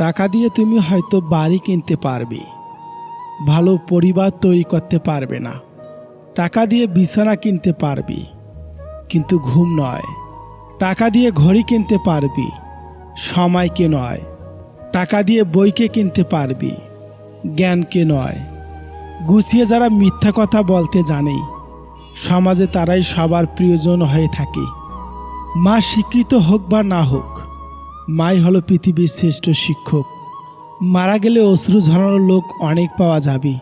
টাকা দিয়ে তুমি হয়তো বাড়ি কিনতে পারবে। ভালো পরিবার তৈরি করতে পারবে না। টাকা দিয়ে বিছানা কিনতে পারবি। কিন্তু ঘুম নয়। টাকা দিয়ে ঘড়ি কিনতে পারবি। সময়কে নয়। টাকা দিয়ে বইকে কিনতে পারবি। জ্ঞানকে নয়। গুছিয়ে যারা মিথ্যা কথা বলতে জানে, সমাজে তারাই সবার প্রিয়জন হয়ে থাকে। মা শিক্ষিত হোক বা না হোক মাই হলো পৃথিবীর শ্রেষ্ঠ শিক্ষক। মারা গেলে অশ্রু ঝরানোর লোক অনেক পাওয়া যাবে,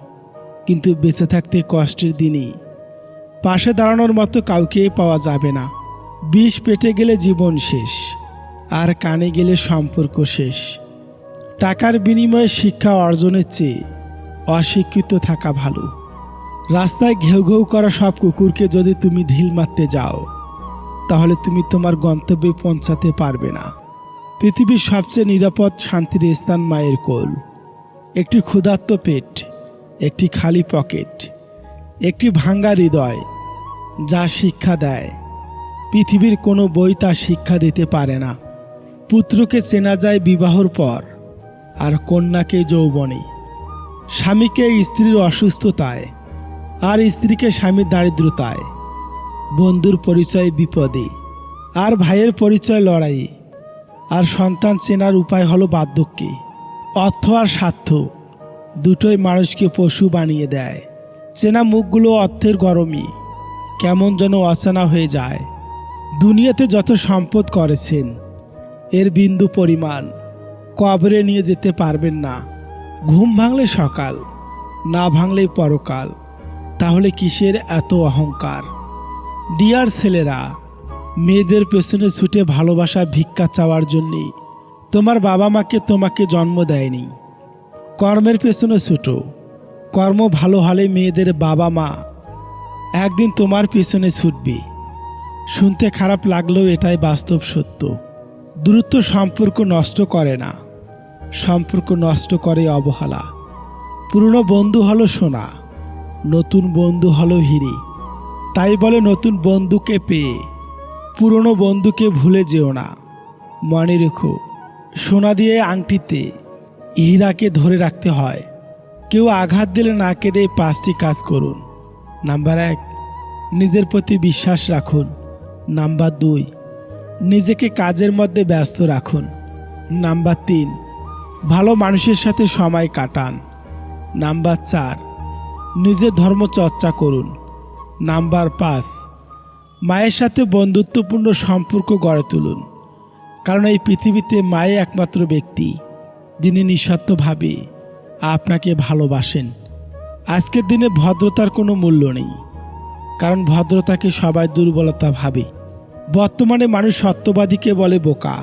কিন্তু বেঁচে থাকতে কষ্টের দিনই। পাশে দাঁড়ানোর মতো কাউকে পাওয়া যাবে না। বিষ পেটে গেলে জীবন শেষ, আর কানে গেলে সম্পর্ক শেষ। টাকার বিনিময়ে শিক্ষা অর্জনের চেয়ে অশিক্ষিত থাকা ভালো। রাস্তায় ঘেউ ঘেউ করা সব কুকুরকে যদি তুমি ঢিল মারতে যাও, তাহলে তুমি তোমার গন্তব্যে পৌঁছাতে পারবে না। পৃথিবীর সবচেয়ে নিরাপদ শান্তির স্থান মায়ের কোল। একটি ক্ষুধার্ত পেট, একটি খালি পকেট, একটি ভাঙ্গা হৃদয় যা শিক্ষা দেয়। পৃথিবীর কোনো বই তা শিক্ষা দিতে পারে না। পুত্রকে চেনা যায় বিবাহর পর, আর কন্যাকে যৌবনে। স্বামীকে স্ত্রীর অসুস্থতায়, আর স্ত্রীকে স্বামীর দারিদ্রতায়। বন্ধুর পরিচয় বিপদে, আর ভাইয়ের পরিচয় লড়াই আর সন্তান চেনার উপায় হলো বার্ধক্যে। অর্থ আর স্বার্থ দুটোই মানুষকে পশু বানিয়ে দেয়। চেনা মুখগুলো অর্থের গরমই, কেমন যেন অচেনা হয়ে যায়। দুনিয়াতে যত সম্পদ করেছেন, এর বিন্দু পরিমাণ কবরে নিয়ে যেতে পারবেন না। ঘুম ভাঙলে সকাল, না ভাঙলেই পরকাল। তাহলে কিসের এত অহংকার? ডিয়ার ছেলেরা মেয়েদের পেছনে ছুটে ভালোবাসা, ভিক্ষা চাওয়ার জন্যে। তোমার বাবা মাকে তোমাকে জন্ম দেয়নি। কর্মের পেছনে ছুটো। কর্ম ভালো হলে মেয়েদের বাবা মা একদিন তোমার পেছনে ছুটবে। শুনতে খারাপ লাগলেও এটাই বাস্তব সত্য। দ্রুত সম্পর্ক নষ্ট করে না। সম্পর্ক নষ্ট করে অবহেলা। পুরনো বন্ধু হলো সোনা, নতুন বন্ধু হলো হিরে। তাই বলে নতুন বন্ধুকে পেয়ে পুরনো বন্ধুকে ভুলে যেও না। মনে রেখো, সোনা দিয়ে আংটিতে হীরাকে ধরে রাখতে হয়। কেউ আঘাত দিলে না কেঁদে পাঁচটি কাজ করুন। নাম্বার এক, নিজের প্রতি বিশ্বাস রাখুন। নাম্বার দুই, নিজেকে কাজের মধ্যে ব্যস্ত রাখুন। নাম্বার তিন, ভালো মানুষের সাথে সময় কাটান। নাম্বার চার, নিজের ধর্ম চর্চা করুন। নাম্বার পাঁচ মায়ের সাথে বন্ধুত্বপূর্ণ সম্পর্ক গড়ে তুলুন। কারণ এই পৃথিবীতে মায়ে একমাত্র ব্যক্তি, যিনি নিঃস্বার্থভাবে আপনাকে ভালোবাসেন। আজকের দিনে ভদ্রতার কোনো মূল্য নেই, কারণ ভদ্রতাকে সবাই দুর্বলতা ভাবে। বর্তমানে মানুষ সত্যবাদীকে বলে বোকা,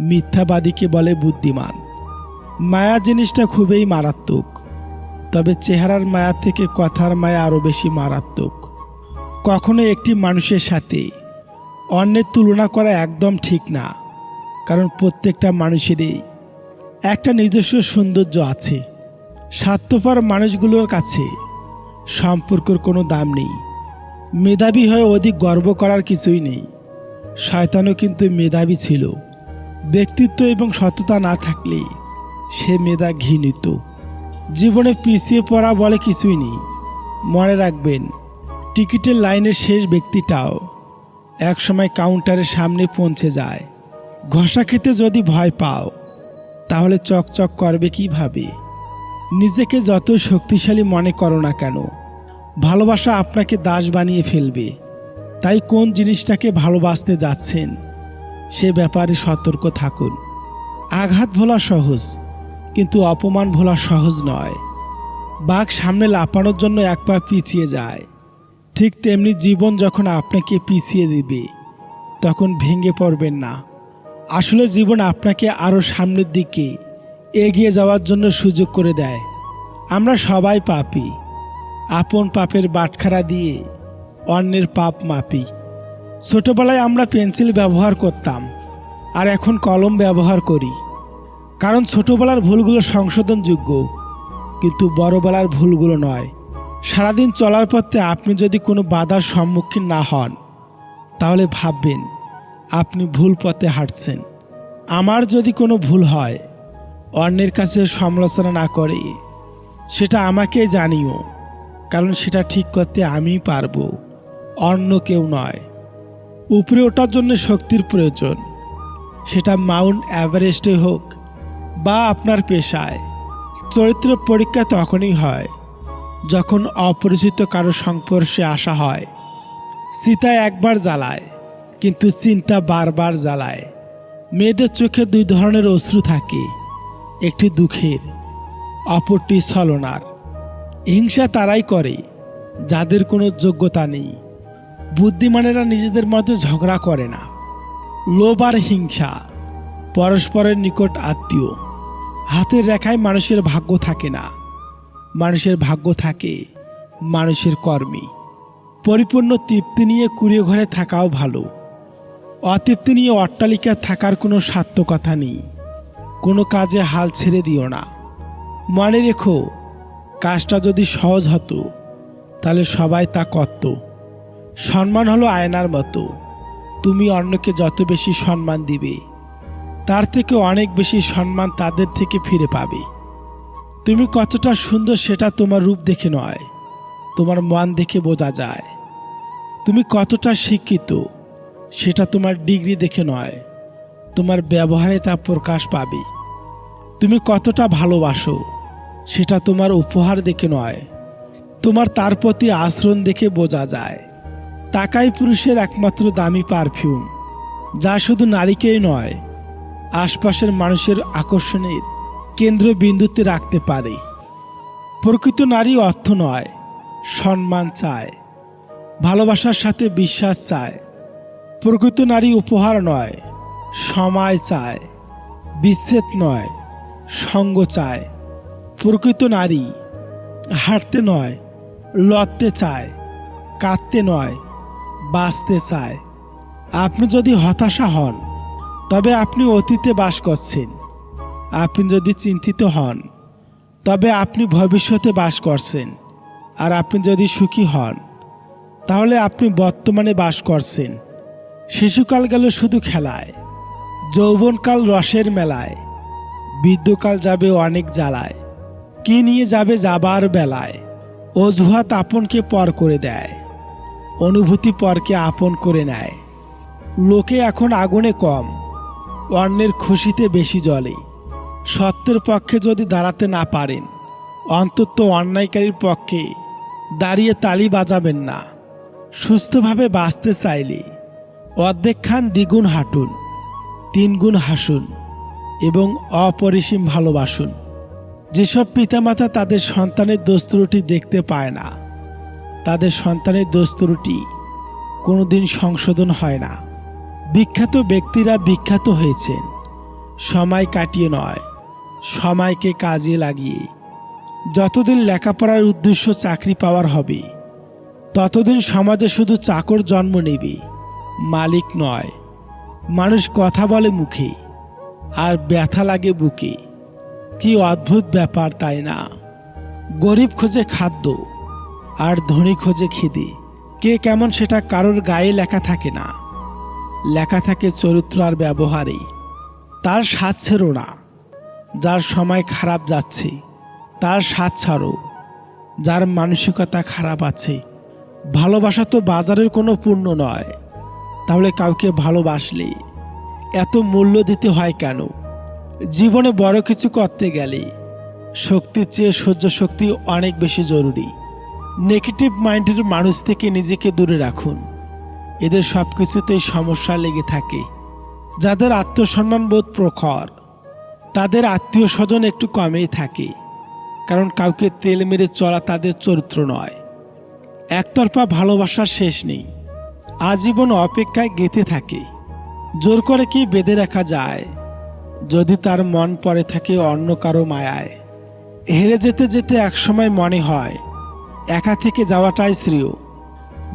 মিথ্যাবাদীকে বলে বুদ্ধিমান। মায়া জিনিসটা খুবই মারাত্মক, তবে চেহারার মায়া থেকে কথার মায়া আরও বেশি মারাত্মক। কখনো একটি মানুষের সাথে অন্যের তুলনা করা একদম ঠিক না, কারণ প্রত্যেকটা মানুষেরই একটা নিজস্ব সৌন্দর্য আছে। স্বার্থপর মানুষগুলোর কাছে সম্পর্কের কোনো দাম নেই। মেধাবী হয়ে অধিক গর্ব করার কিছুই নেই। শয়তানও কিন্তু মেধাবী ছিল। ব্যক্তিত্ব এবং সততা না থাকলে সে মেধা ঘৃণিত জীবনে পিছিয়ে পড়া বলে কিছুই নেই। মনে রাখবেন টিকিটের লাইনের শেষ ব্যক্তিটাও একসময় কাউন্টারের সামনে পৌঁছে যায়। ঘষা খেতে যদি ভয় পাও, তাহলে চকচক করবে কীভাবে? নিজেকে যত শক্তিশালী মনে করো না কেন, ভালোবাসা আপনাকে দাস বানিয়ে ফেলবে। তাই কোন জিনিসটাকে ভালোবাসতে যাচ্ছেন, সে ব্যাপারে সতর্ক থাকুন। আঘাত ভোলা সহজ, কিন্তু অপমান ভোলা সহজ নয়। বাঘ সামনে লাপানোর জন্য এক পা পিছিয়ে যায়। ঠিক তেমনি জীবন যখন আপনাকে পিছিয়ে দিবে, তখন ভেঙে পড়বেন না। আসলে জীবন আপনাকে আরও সামনের দিকে এগিয়ে যাওয়ার জন্য সুযোগ করে দেয়। আমরা সবাই পাপি। আপন পাপের বাটখারা দিয়ে অন্যের পাপ মাপি। ছোটোবেলায় আমরা পেন্সিল ব্যবহার করতাম, আর এখন কলম ব্যবহার করি। কারণ ছোটবেলার ভুলগুলো সংশোধনযোগ্য, কিন্তু বড়বেলার ভুলগুলো নয়। সারাদিন চলার পথে আপনি যদি কোনো বাধার সম্মুখীন না হন, তাহলে ভাববেন, আপনি ভুল পথে হাঁটছেন। আমার যদি কোনো ভুল হয়, অন্যের কাছে সমালোচনা না করে, সেটা আমাকে জানিও, কারণ সেটা ঠিক করতে আমিই পারব, অন্য কেউ নয়। উপরে ওঠার জন্য শক্তির প্রয়োজন। সেটা মাউন্ট এভারেস্টে হোক বা আপনার পেশায়, চরিত্র পরীক্ষা তখনই হয় যখন অপরিচিত কারও সংস্পর্শে আসা হয় সীতা একবার জ্বালায়, কিন্তু চিন্তা বারবার জ্বালায়। মেয়েদের চোখে দুই ধরনের অশ্রু থাকে, একটি দুঃখের, অপরটি ছলনার। হিংসা তারাই করে, যাদের কোনো যোগ্যতা নেই। বুদ্ধিমানেরা নিজেদের মধ্যে ঝগড়া করে না। লোভ আর হিংসা পরস্পরের নিকট আত্মীয়। হাতের রেখায় মানুষের ভাগ্য থাকে না। মানুষের ভাগ্য থাকে, মানুষের কর্মে। পরিপূর্ণ তৃপ্তি নিয়ে কুড়িয়ে ঘরে থাকাও ভালো। অতৃপ্তি নিয়ে অট্টালিকা থাকার কোনো সার্থকতা নেই। কোনো কাজে হাল ছেড়ে দিও না। মনে রেখো, কাজটা যদি সহজ হতো, তাহলে সবাই তা করত। সম্মান হলো আয়নার মতো। তুমি অন্যকে যত বেশি সম্মান দিবে, তার থেকে অনেক বেশি সম্মান তাদের থেকে ফিরে পাবে। তুমি কতটা সুন্দর সেটা তোমার রূপ দেখে নয়, তোমার মন দেখে বোঝা যায়। তুমি কতটা শিক্ষিত, সেটা তোমার ডিগ্রি দেখে নয়, তোমার ব্যবহারে তা প্রকাশ পাবে। তুমি কতটা ভালোবাসো, সেটা তোমার উপহার দেখে নয়, তোমার তার প্রতি আচরণ দেখে বোঝা যায়। টাকাই পুরুষের একমাত্র দামি পারফিউম, যা শুধু নারীকেই নয়, আশপাশের মানুষের আকর্ষণের কেন্দ্রবিন্দুতে রাখতে পারে। প্রকৃত নারী অর্থ নয়, সম্মান চায়, ভালোবাসার সাথে বিশ্বাস চায়। প্রকৃত নারী উপহার নয়, সময় চায়, বিচ্ছেদ নয়, সঙ্গ চায়। প্রকৃত নারী হাঁটতে নয়, লড়তে চায়, কাঁদতে নয়, বাঁচতে চায়। আপনি যদি হতাশা হন, তবে আপনি অতীতে বাস করছেন। আপনি যদি চিন্তিত হন, তবে আপনি ভবিষ্যতে বাস করছেন। আর আপনি যদি সুখী হন, তাহলে আপনি বর্তমানে বাস করছেন। শিশুকাল গেল শুধু খেলায়, যৌবনকাল রসের মেলায় বৃদ্ধকাল যাবে অনেক জ্বালায়, কি নিয়ে যাবে যাবার বেলায়, অজুহাত আপনকে পর করে দেয়, অনুভূতি পরকে আপন করে নেয়। লোকে এখন আগুনে কম, অন্যের খুশিতে বেশি জলে সত্যের পক্ষে যদি দাঁড়াতে না পারেন, অন্তত অন্যায়কারীর পক্ষে দাঁড়িয়ে তালি বাজাবেন না। সুস্থভাবে বাঁচতে চাইলে অর্ধেক খান দ্বিগুণ হাঁটুন, তিনগুণ হাসুন এবং অপরিসীম ভালোবাসুন। যেসব পিতামাতা তাদের সন্তানের দোস্তুরুটি দেখতে পায় না, তাদের সন্তানের দোস্তুরুটি কোনোদিন সংশোধন হয় না। বিখ্যাত ব্যক্তিরা বিখ্যাত হয়েছেন। সময় কাটিয়ে নয়। সময়কে কাজে লাগিয়ে। যতদিন লেখাপড়ার উদ্দেশ্য চাকরি পাওয়ার হবে, ততদিন সমাজে শুধু চাকর জন্ম নেবে, মালিক নয়, মানুষ কথা বলে মুখে, আর ব্যথা লাগে বুকে। কি অদ্ভুত ব্যাপার তাই না? গরিব খোঁজে খাদ্য, আর ধনী খোঁজে খিদে। কে কেমন সেটা কারোর গায়ে লেখা থাকে না। লেখা থাকে চরিত্র আর ব্যবহারে, তার ছেড়ো না। যার সময় খারাপ যাচ্ছে, তার স্বাদ ছাড়ো, যার মানসিকতা খারাপ আছে। ভালোবাসা তো বাজারের কোনো পূর্ণ নয়। তাহলে কাউকে ভালোবাসলে এত মূল্য দিতে হয় কেন? জীবনে বড় কিছু করতে গেলে শক্তির চেয়ে সহ্য শক্তি অনেক বেশি জরুরি। নেগেটিভ মাইন্ডের মানুষ থেকে নিজেকে দূরে রাখুন। এদের সব কিছুতেই সমস্যা লেগে থাকে। যাদের আত্মসম্মান বোধ প্রখর তাদের আত্মীয় স্বজন একটু কমেই থাকে, কারণ কাউকে তেল মেরে চলা তাদের চরিত্র নয়। একতরফা ভালোবাসার শেষ নেই, আজীবন অপেক্ষায় গেঁথে থাকে, জোর করে কি বেঁধে রাখা যায়, যদি তার মন পড়ে থাকে অন্য কারও মায়ায়। হেরে যেতে যেতে একসময় মনে হয়, একা থেকে যাওয়াটাই শ্রেয়।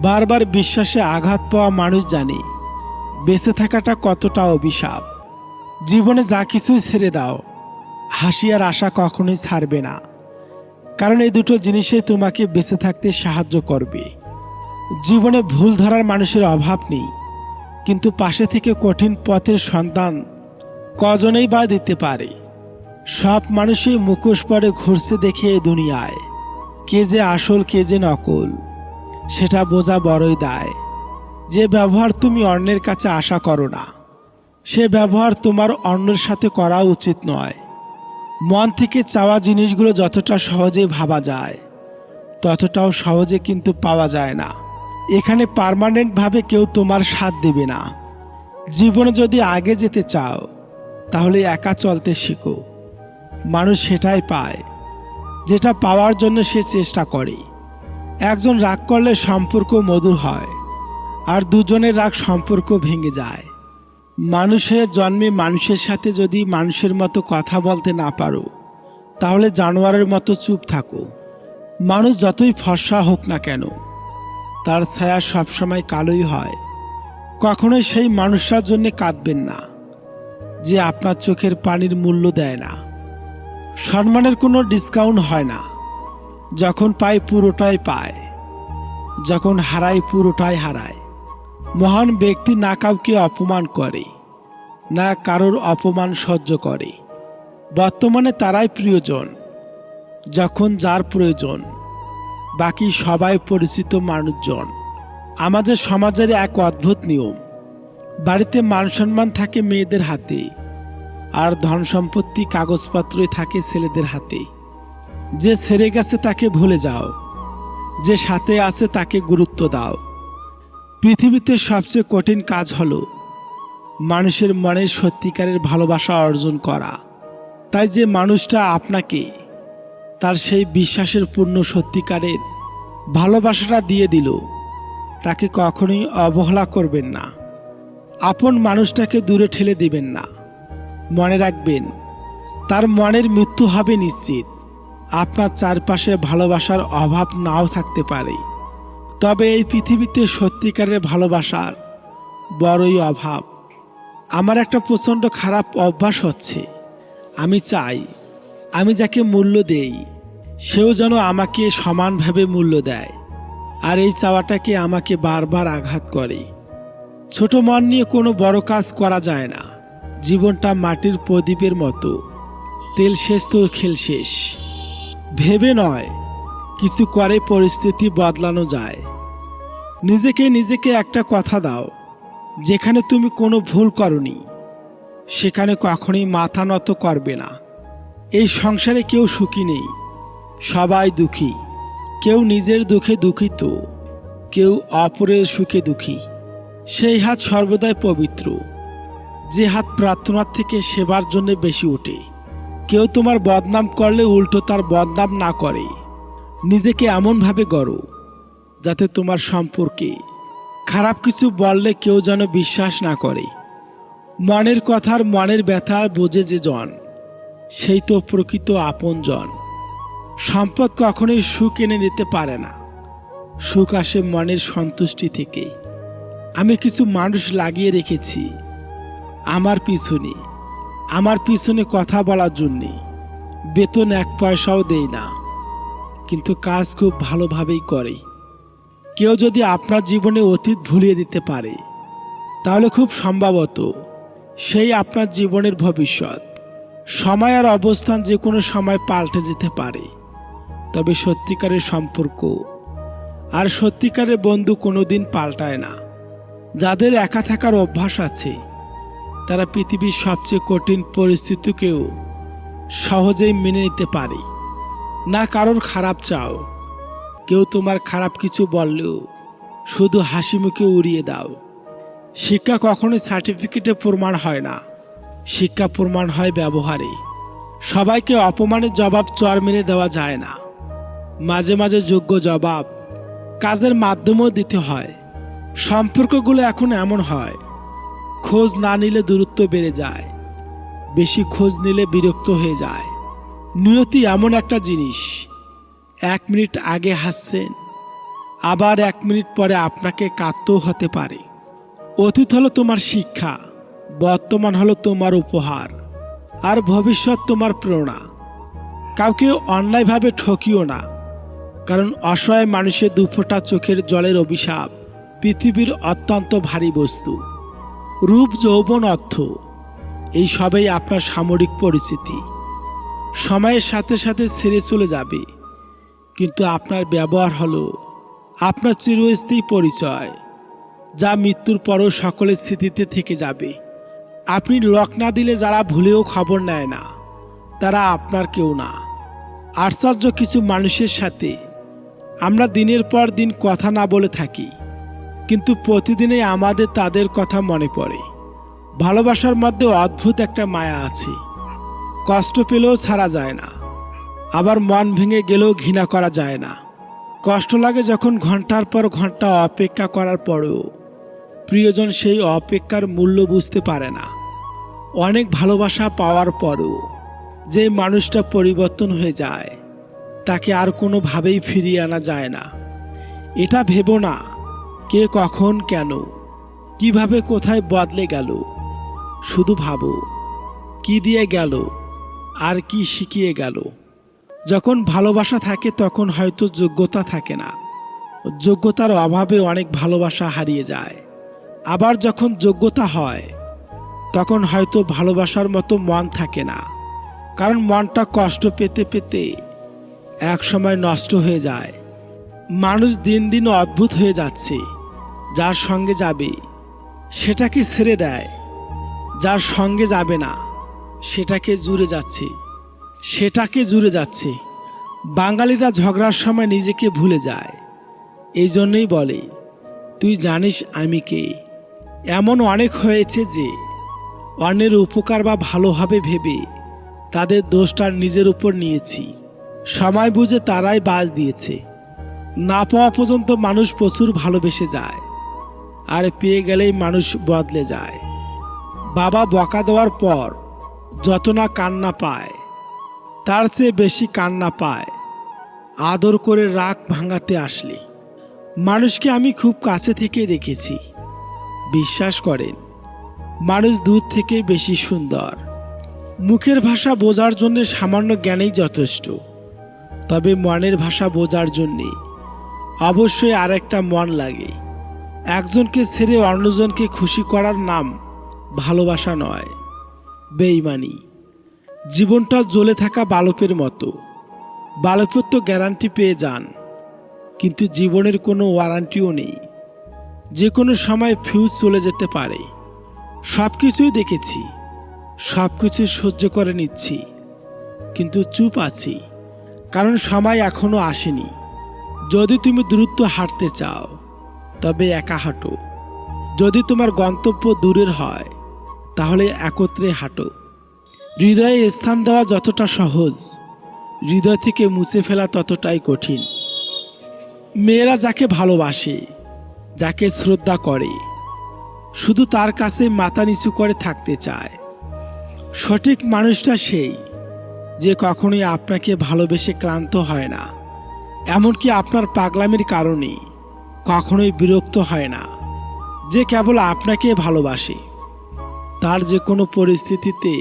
বারবার বিশ্বাসে আঘাত পাওয়া মানুষ জানে, বেঁচে থাকাটা কতটা অভিশাপ। জীবনে যা কিছুই ছেড়ে দাও, হাসি আর আশা কখনোই ছাড়বে না। কারণ এই দুটো জিনিসে তোমাকে বেঁচে থাকতে সাহায্য করবে। জীবনে ভুল ধরার মানুষের অভাব নেই, কিন্তু পাশে থেকে কঠিন পথের সন্তান কজনেই বা দিতে পারে। সব মানুষই মুখোশ পরে ঘুরছে দেখে এই দুনিয়ায়, কে যে আসল, কে যে নকল, সেটা বোঝা বড়ই দায়। যে ব্যবহার তুমি অন্যের কাছে আশা করো না। সে ব্যবহার তোমার অন্যের সাথে করা উচিত নয়। মন থেকে চাওয়া জিনিসগুলো যতটা সহজে ভাবা যায়, ততটাও সহজে কিন্তু পাওয়া যায় না। এখানে পার্মানেন্টভাবে কেউ তোমার সাথ দেবে না। জীবনে যদি আগে যেতে চাও, তাহলে একা চলতে শিখো। মানুষ সেটাই পায়, যেটা পাওয়ার জন্য সে চেষ্টা করে। একজন রাগ করলে সম্পর্ক মধুর হয়, আর দুজনের রাগ সম্পর্ক ভেঙে যায়। মানুষের জন্মে মানুষের সাথে যদি মানুষের মতো কথা বলতে না পারো, তাহলে জানোয়ারের মতো চুপ থাকো। মানুষ যতই ফর্সা হোক না কেন, তার ছায়া সবসময় কালোই হয়। কখনোই সেই মানুষটার জন্য কাঁদবেন না, যে আপনার চোখের পানির মূল্য দেয় না। সম্মানের কোনো ডিসকাউন্ট হয় না, যখন পায় পুরোটাই পায়, যখন হারায় পুরোটাই হারায়। মহান ব্যক্তি না কাউকে অপমান করে, না কারোর অপমান সহ্য করে। বর্তমানে তারাই প্রিয়জন, যখন যার প্রয়োজন। বাকি সবাই পরিচিত মানুষজন। আমাদের সমাজের এক অদ্ভুত নিয়ম, বাড়িতে মান সম্মান থাকে মেয়েদের হাতে, আর ধন সম্পত্তি কাগজপত্রই থাকে ছেলেদের হাতে। যে সেরে গেছে তাকে ভুলে যাও, যে সাথে আছে তাকে গুরুত্ব দাও। পৃথিবীতে সবচেয়ে কঠিন কাজ হলো মানুষের মনের সত্যিকারের ভালোবাসা অর্জন করা। তাই যে মানুষটা আপনাকে তার সেই বিশ্বাসের পূর্ণ সত্যিকারের ভালোবাসাটা দিয়ে দিল, তাকে কখনোই অবহেলা করবেন না। আপন মানুষটাকে দূরে ঠেলে দিবেন না। মনে রাখবেন, তার মনের মৃত্যু হবে নিশ্চিত। আপনার চারপাশে ভালোবাসার অভাব নাও থাকতে পারে। তবে এই পৃথিবীতে সত্যিকারের ভালোবাসার বড়ই অভাব। আমার একটা প্রচণ্ড খারাপ অভ্যাস হচ্ছে। আমি চাই, আমি যাকে মূল্য দেই, সেও যেন আমাকে সমানভাবে মূল্য দেয়, আর এই চাওয়াটাকে আমাকে বারবার আঘাত করে। ছোট মন নিয়ে কোনো বড় কাজ করা যায় না। জীবনটা মাটির প্রদীপের মতো। তেল শেষ তো খেল শেষ। ভেবে নয়, কিছু করে পরিস্থিতি বদলানো যায়। নিজেকে নিজেকে একটা কথা দাও, যেখানে তুমি কোনো ভুল করনি, সেখানে কখনোই মাথা নত করবে না। এই সংসারে কেউ সুখী নেই, সবাই দুঃখী। কেউ নিজের দুঃখে দুঃখিত, কেউ অপরের সুখে দুঃখী। সেই হাত সর্বদাই পবিত্র। যে হাত প্রার্থনার থেকে সেবার জন্য বেশি ওঠে। কেউ তোমার বদনাম করলে উল্টো তার বদনাম না করে। নিজেকে এমনভাবে গড়ো। যাতে তোমার সম্পর্কে খারাপ কিছু বললে কেউ যেন বিশ্বাস না করে। মনের কথার মনের ব্যথা বোঝে যে জন, সেই তো প্রকৃত আপনজন সম্পদ কখনোই সুখ এনে দিতে পারে না। সুখ আসে মনের সন্তুষ্টি থেকে। আমি কিছু মানুষ লাগিয়ে রেখেছি, আমার পিছনে আমার পিছনে কথা বলার জন্যে। বেতন এক পয়সাও দেই না, কিন্তু কাজ খুব ভালোভাবেই করে। কেউ যদি আপনার জীবনে অতীত ভুলিয়ে দিতে পারে, তাহলে খুব সম্ভবত সেই আপনার জীবনের ভবিষ্যৎ, সময় আর অবস্থান যে কোনো সময় পাল্টে যেতে পারে। তবে সত্যিকারের সম্পর্ক আর সত্যিকারের বন্ধু কোনো দিন পাল্টায় না। যাদের একা থাকার অভ্যাস আছে, তারা পৃথিবীর সবচেয়ে কঠিন পরিস্থিতিকেও সহজেই মেনে নিতে পারে। না কারোর খারাপ চাও কেউ তোমার খারাপ কিছু বললেও শুধু হাসি মুখে উড়িয়ে দাও। শিক্ষা কখনোই সার্টিফিকেটে প্রমাণ হয় না। শিক্ষা প্রমাণ হয় ব্যবহারে। সবাইকে অপমানের জবাব চর মেরে দেওয়া যায় না। মাঝে মাঝে যোগ্য জবাব কাজের মাধ্যমেও দিতে হয়। সম্পর্কগুলো এখন এমন হয়, খোঁজ না নিলে দূরত্ব বেড়ে যায়, বেশি খোঁজ নিলে বিরক্ত হয়ে যায়। নিয়তি এমন একটা জিনিস। এক মিনিট আগে হাসছেন। আবার এক মিনিট পরে আপনাকে কাঁদতেও হতে পারে। অতীত হলো তোমার শিক্ষা, বর্তমান হলো তোমার উপহার, আর ভবিষ্যৎ তোমার প্রেরণা। কাউকে অন্যায়ভাবে ঠকিও না, কারণ অসহায় মানুষের দুফোঁটা চোখের জলের অভিশাপ পৃথিবীর অত্যন্ত ভারী বস্তু। রূপ, যৌবন, অর্থ, এই সবই আপনার সামরিক পরিচিতি। সময়ের সাথে সাথে ছেড়ে চলে যাবে। কিন্তু আপনার ব্যবহার হলো। আপনার চিরস্থায়ী পরিচয়, যা মৃত্যুর পরও সকলের স্মৃতিতে থেকে যাবে। আপনি লক না দিলে যারা ভুলেও খবর নেয় না, তারা আপনার কেউ না। আশ্চর্য কিছু মানুষের সাথে আমরা দিনের পর দিন কথা না বলে থাকি, কিন্তু প্রতিদিনে আমাদের তাদের কথা মনে পড়ে। ভালোবাসার মধ্যে অদ্ভুত একটা মায়া আছে। কষ্ট পেলেও ছাড়া যায় না। আবার মন ভেঙে গেলেও ঘৃণা করা যায় না। কষ্ট লাগে যখন ঘণ্টার পর ঘণ্টা অপেক্ষা করার পরেও। প্রিয়জন সেই অপেক্ষার মূল্য বুঝতে পারে না। অনেক ভালোবাসা পাওয়ার পরেও যে মানুষটা পরিবর্তন হয়ে যায়, তাকে আর কোনোভাবেই ফিরিয়ে আনা যায় না। এটা ভেবো না কে কখন কেন, কীভাবে কোথায় বদলে গেল, শুধু ভাবো, কি দিয়ে গেল, আর কি শিখিয়ে গেল। যখন ভালোবাসা থাকে, তখন হয়তো যোগ্যতা থাকে না। যোগ্যতার অভাবে অনেক ভালোবাসা হারিয়ে যায়। আবার যখন যোগ্যতা হয়, তখন হয়তো ভালোবাসার মতো মন থাকে না। কারণ মনটা কষ্ট পেতে পেতে এক সময় নষ্ট হয়ে যায়। মানুষ দিন দিন অদ্ভুত হয়ে যাচ্ছে। যার সঙ্গে যাবে, সেটাকে ছেড়ে দেয়। যার সঙ্গে যাবে না, সেটাকে জুড়ে যাচ্ছে। সেটাকে জুড়ে যাচ্ছে। বাঙালিরা ঝগড়ার সময় নিজেকে ভুলে যায়। এই জন্যই বলে, তুই জানিস আমি কে। এমন অনেক হয়েছে যে, অন্যের উপকার বা ভালো হবে ভেবে তাদের দোষটা নিজের উপর নিয়েছি। সময় বুঝে তারাই বাজ দিয়েছে। না পাওয়া পর্যন্ত মানুষ প্রচুর ভালোবেসে যায়। আর পেয়ে গেলেই মানুষ বদলে যায়। বাবা বকা দেওয়ার পর যত না কান্না পায় তার চেয়ে বেশি কান্না পায়। আদর করে রাগ ভাঙাতে আসলে। মানুষকে আমি খুব কাছে থেকে দেখেছি। বিশ্বাস করেন, মানুষ দূর থেকে বেশি সুন্দর। মুখের ভাষা বোঝার জন্য সামান্য জ্ঞানেই যথেষ্ট। তবে মনের ভাষা বোঝার জন্যে অবশ্যই আরেকটা মন লাগে। একজনকে ছেড়ে অন্যজনকে খুশি করার নাম ভালোবাসা নয়, বেইমানি। জীবনটা জ্বলে থাকা বালপের মতো। বালপের তো গ্যারান্টি পেয়ে যান, কিন্তু জীবনের কোনো ওয়ারান্টিও নেই। যে কোনো সময় ফিউজ চলে যেতে পারে। সব কিছুই দেখেছি সব কিছু সহ্য করে নিচ্ছি, কিন্তু চুপ আছি, কারণ সময় এখনও আসেনি। যদি তুমি দ্রুত হাঁটতে চাও, তবে একা হাঁটো। যদি তোমার গন্তব্য দূরের হয়, তাহলে একত্রে হাঁটো। হৃদয়ে স্থান দেওয়া যতটা সহজ, হৃদয় থেকে মুছে ফেলা ততটাই কঠিন। মেয়েরা যাকে ভালোবাসে, যাকে শ্রদ্ধা করে, শুধু তার কাছে মাথা নিচু করে থাকতে চায়। সঠিক মানুষটা সেই যে কখনোই আপনাকে ভালোবেসে ক্লান্ত হয় না, এমনকি আপনার পাগলামির কারণে কখনোই বিরক্ত হয় না। যে কেবল আপনাকে ভালোবাসে, তার যে কোনো পরিস্থিতিতে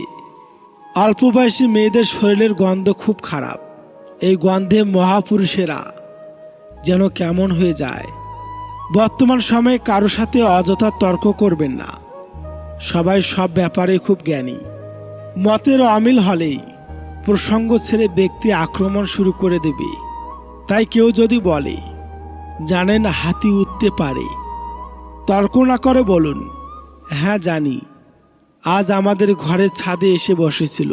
অল্প বয়সী মেয়েদের শরীরের গন্ধ খুব খারাপ। এই গন্ধে মহাপুরুষেরা যেন কেমন হয়ে যায়। বর্তমান সময়ে কারও সাথে অযথা তর্ক করবেন না। সবাই সব ব্যাপারে খুব জ্ঞানী। মতের অমিল হলেই প্রসঙ্গ ছেড়ে ব্যক্তি আক্রমণ শুরু করে দেবে। তাই কেউ যদি বলে, জানেন হাতি উঠতে পারে। তর্ক না করে বলুন হ্যাঁ জানি। আজ আমাদের ঘরের ছাদে এসে বসেছিল।